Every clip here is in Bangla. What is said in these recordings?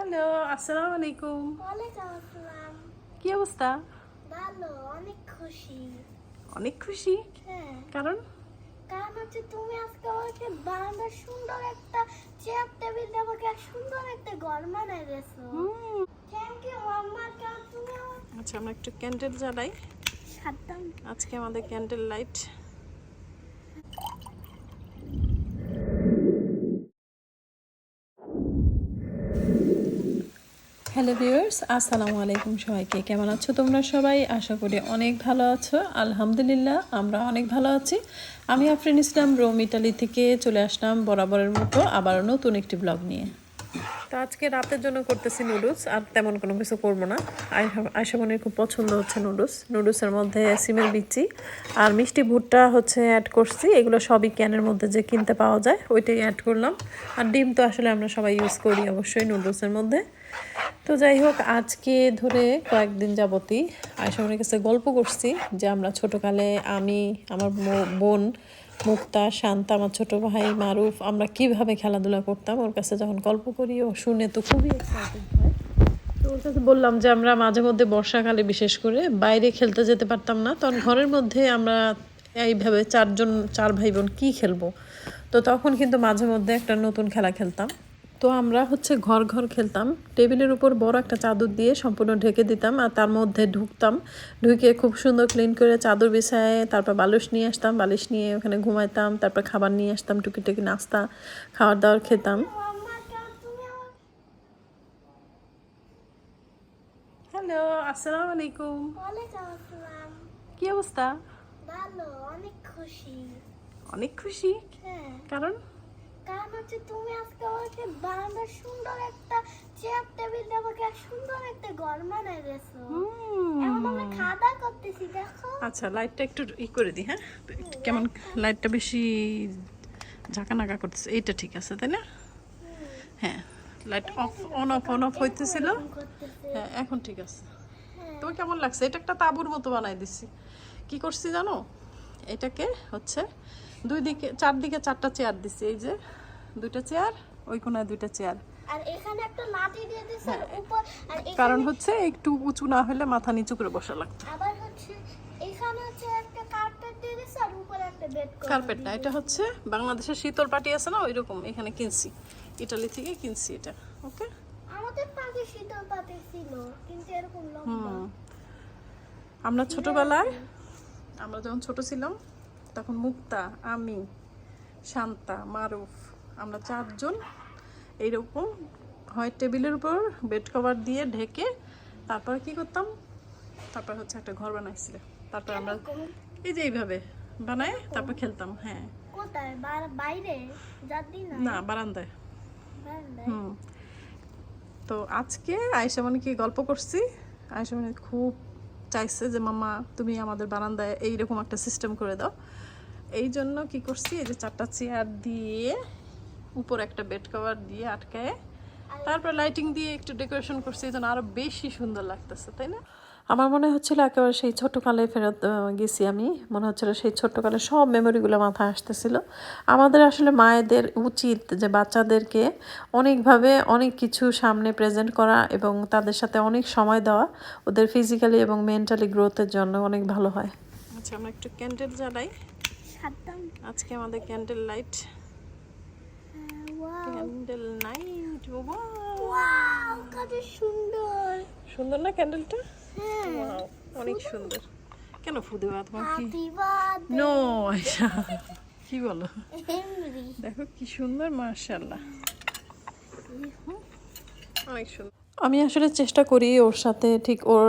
হ্যালো আসসালামু আলাইকুম। কি অবস্থা? ভালো অনেক খুশি। অনেক খুশি? হ্যাঁ। কারণ? কারণ হচ্ছে তুমি আজকে আমাকে বারান্দার সুন্দর একটা চেয়ার টেবিল আমাকে সুন্দর একটা ঘর বানাই দিয়েছ। Thank you mamma. কারণ তুমি আচ্ছা আমরা একটু ক্যান্ডেল জ্বালাই। আজকে আমাদের ক্যান্ডেল লাইট হ্যালো ভিউয়ার্স, আসসালামু আলাইকুম সবাইকে। কেমন আছো তোমরা সবাই? আশা করি অনেক ভালো আছো। আলহামদুলিল্লাহ, আমরা অনেক ভালো আছি। আমি আফরিন ইসলাম, রোম, ইটালি থেকে চলে আসলাম বরাবরের মতো আবার নতুন একটি ব্লগ নিয়ে। তো আজকে রাতের জন্য করতেছি নুডলস আর তেমন কোনো কিছু করব না। আয়সা মনের খুব পছন্দ হচ্ছে নুডলস নুডলসের মধ্যে সিমের বিচি আর মিষ্টি ভুট্টা হচ্ছে অ্যাড করছি। এগুলো সবই ক্যানের মধ্যে যে কিনতে পাওয়া যায়, ওইটাই অ্যাড করলাম। আর ডিম তো আসলে আমরা সবাই ইউজ করি অবশ্যই নুডলসের মধ্যে। তো যাই হোক, আজকে ধরে কয়েকদিন যাবতই আয়সামনের কাছে গল্প করছি যে আমরা ছোটোকালে আমি, আমার বোন মুক্তা, শান্তা, আমার ছোট ভাই মারুফ, আমরা কীভাবে খেলাধুলা করতাম, ওর কাছে যখন গল্প করি, ও শুনে তো খুবই এক্সাইটেড হয়। তো ওর কাছে বললাম যে আমরা মাঝে মধ্যে বর্ষাকালে বিশেষ করে বাইরে খেলতে যেতে পারতাম না, তখন ঘরের মধ্যে আমরা এইভাবে চারজন, চার ভাই বোন কী খেলব? তো তখন কিন্তু মাঝে মধ্যে একটা নতুন খেলা খেলতাম। তো আমরা হচ্ছে ঘর ঘর খেলতাম। টেবিলের উপর বড় একটা চাদর দিয়ে সম্পূর্ণ ঢেকে দিতাম আর তার মধ্যে ঢুকতাম। ঢুকে খুব সুন্দর ক্লিন করে চাদর বিছায় তারপর বালিশ নিয়ে আসতাম। বালিশ নিয়ে ওখানে ঘুমাইতাম তারপর খাবার নিয়ে আসতাম টুকিটাকি নাস্তা খাবার দাবার খেতাম। হ্যালো আসসালামু আলাইকুম। কি অবস্থা? ভালো অনেক খুশি। অনেক খুশি? হ্যাঁ। কারণ? হচ্ছে তুমি আজকে আমাকে সুন্দর একটা চেয়ার টেবিল আমাকে সুন্দর একটা ঘর বানাই দিয়েছ। এখন আমরা খাওয়া করতেছি দেখো। আচ্ছা লাইটটা একটু ই করে দিই হ্যাঁ? কেমন লাইটটা বেশি ঝাঁকানাকা করতেছে এইটা ঠিক আছে তাই না? হ্যাঁ light off on off on off হইতেছিল। হ্যাঁ এখন ঠিক আছে। হ্যাঁ। তোমার কেমন লাগছে? এটা একটা তাঁবুর মতো বানাই দিছি। কি করছি জানো? এটাকে হচ্ছে দুই দিকে চারদিকে চারটা চেয়ার দিছি এই যে। দুইটা চেয়ার ওই কোনায় দুইটা চেয়ার। আর এখানে একটা লাঠি দিয়ে দিছে আর উপর আর কারণ হচ্ছে একটু উঁচু না হলে মাথা নিচু করে বসা লাগতো। আবার হচ্ছে এখানে হচ্ছে একটা কার্পেট দিয়ে দিছে আর উপরে একটা বেড কার্পেট না এটা হচ্ছে বাংলাদেশের শীতল পাটি আছে না ওই রকম এখানে কিনছি। ইটালি থেকে কিনছি এটা ওকে আমাদের পাখি শীতল পাতে ছিল কিন্তু এরকম লম্বা। আমরা ছোটবেলায় আমরা যখন ছোট ছিলাম তখন মুক্তা আমি শান্তা মারুফ আমরা চারজন এইরকম হয় টেবিলের উপর বেড কভার দিয়ে ঢেকে তারপর কি করতাম? তারপর হচ্ছে একটা ঘর বানাইছিল। তারপর আমরা এই যে এইভাবে বানাই তারপর খেলতাম হ্যাঁ। বাইরে? না বারান্দায়? হুম। তো আজকে আয়সা মনিকে গল্প করছি। আয়সা মনি খুব চাইছে যে মামা তুমি আমাদের বারান্দায় এইরকম একটা সিস্টেম করে দাও। এই জন্য কি করছি এই যে চারটা চেয়ার দিয়ে উপর একটা বেড কভার দিয়ে আটকায়। তারপর লাইটিং দিয়ে একটু ডেকোরেশন করছি এই জন্য আরও বেশি সুন্দর লাগতেছে তাই না? আমার মনে হচ্ছিল একেবারে সেই ছোট্টকালে ফেরত গেছি আমি। মনে হচ্ছিল সেই ছোট্টকালে সব মেমোরিগুলো মাথায় আসতেছিল। আমাদের আসলে মায়েদের উচিত যে বাচ্চাদেরকে অনেকভাবে অনেক কিছু সামনে প্রেজেন্ট করা এবং তাদের সাথে অনেক সময় দেওয়া ওদের ফিজিক্যালি এবং মেন্টালি গ্রোথের জন্য অনেক ভালো হয়। আচ্ছা আমরা একটু ক্যান্ডেল জ্বালাই। আজকে আমাদের candle light candle night wow কত সুন্দর। সুন্দর না ক্যান্ডেলটা হ্যাঁ অনেক সুন্দর। কেন ফু দেওয়া তোমার কি? নো আয়শা। কি বলো? দেখো কি সুন্দর মার্শাল্লাহ অনেক সুন্দর। আমি আসলে চেষ্টা করি ওর সাথে ঠিক ওর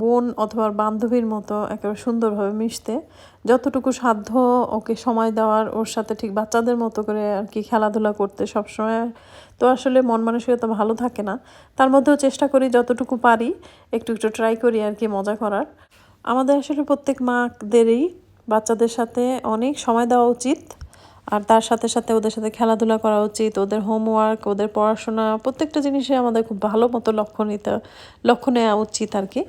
বোন অথবা বান্ধবীর মতো একেবারে সুন্দরভাবে মিশতে। যতটুকু সাধ্য ওকে সময় দেওয়ার, ওর সাথে ঠিক বাচ্চাদের মতো করে আর কি খেলাধুলা করতে সবসময়। তো আসলে মন মানসিকতা ভালো থাকে না। তার মধ্যেও চেষ্টা করি যতটুকু পারি, একটু একটু ট্রাই করি আর কি মজা করার। আমাদের আসলে প্রত্যেক মাদেরই বাচ্চাদের সাথে অনেক সময় দেওয়া উচিত। আর তার সাথে সাথে ওদের সাথে খেলাধুলা করা উচিত, ওদের হোমওয়ার্ক ওদের পড়াশোনা, প্রত্যেকটা জিনিসে আমাদের খুব ভালো মতো লক্ষ্য নিতে, লক্ষ্য নেওয়া উচিত আর কি।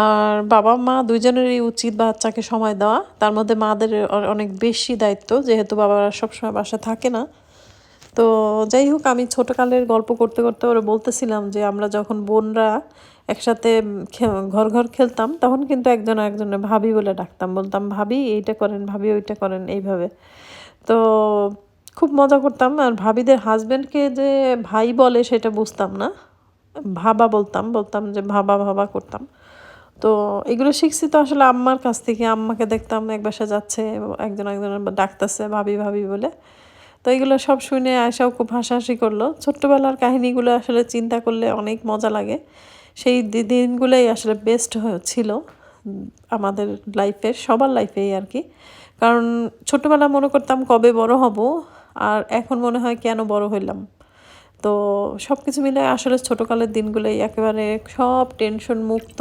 আর বাবা মা দুইজনেরই উচিত বাচ্চাকে সময় দেওয়া। তার মধ্যে মাদের অনেক বেশি দায়িত্ব, যেহেতু বাবারা সবসময় বাসা থাকে না। তো যাই হোক, আমি ছোটকালের গল্প করতে করতে ওরা বলতেছিলাম যে, আমরা যখন বোনরা একসাথে ঘর ঘর খেলতাম, তখন কিন্তু একজন একজনের ভাবি বলে ডাকতাম। বলতাম, ভাবি, এইটা করেন, ভাবি ওইটা করেন, এইভাবে। তো খুব মজা করতাম আর ভাবিদের হাজব্যান্ডকে যে ভাই বলে সেটা বুঝতাম না। ভাবা বলতাম বলতাম যে ভাবা ভাবা করতাম। তো এগুলো শিখছি তো আসলে আম্মার কাছ থেকে। আম্মাকে দেখতাম এক বাসা যাচ্ছে, একজন একজনের ডাকতেছে, ভাবি ভাবি বলে। তো এগুলো সব শুনে আয়সাও খুব হাসাহাসি করল। ছোট্টবেলার কাহিনীগুলো আসলে চিন্তা করলে অনেক মজা লাগে। সেই দিনগুলোই আসলে বেস্ট ছিল আমাদের লাইফের সবার লাইফেই আর কি। কারণ ছোটোবেলা মনে করতাম কবে বড় হব, আর এখন মনে হয় কেন বড় হইলাম। তো সব কিছু মিলে আসলে ছোটোকালের দিনগুলোই একেবারে সব টেনশন মুক্ত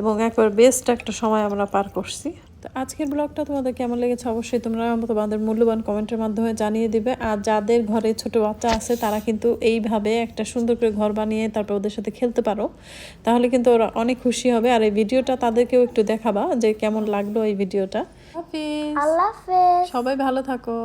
এবং একবার বেস্ট একটা সময় আমরা পার করছি। তো আজকের ব্লগটা তোমাদের কেমন লেগেছে অবশ্যই তোমরা তোমাদের মূল্যবান কমেন্টের মাধ্যমে জানিয়ে দিবে। আর যাদের ঘরে ছোট বাচ্চা আছে তারা কিন্তু এইভাবে একটা সুন্দর করে ঘর বানিয়ে তারপর ওদের সাথে খেলতে পারো। তাহলে কিন্তু ওরা অনেক খুশি হবে। আর এই ভিডিওটা তাদেরকেও একটু দেখাবা যে কেমন লাগল এই ভিডিওটা। সবাই ভালো থাকো।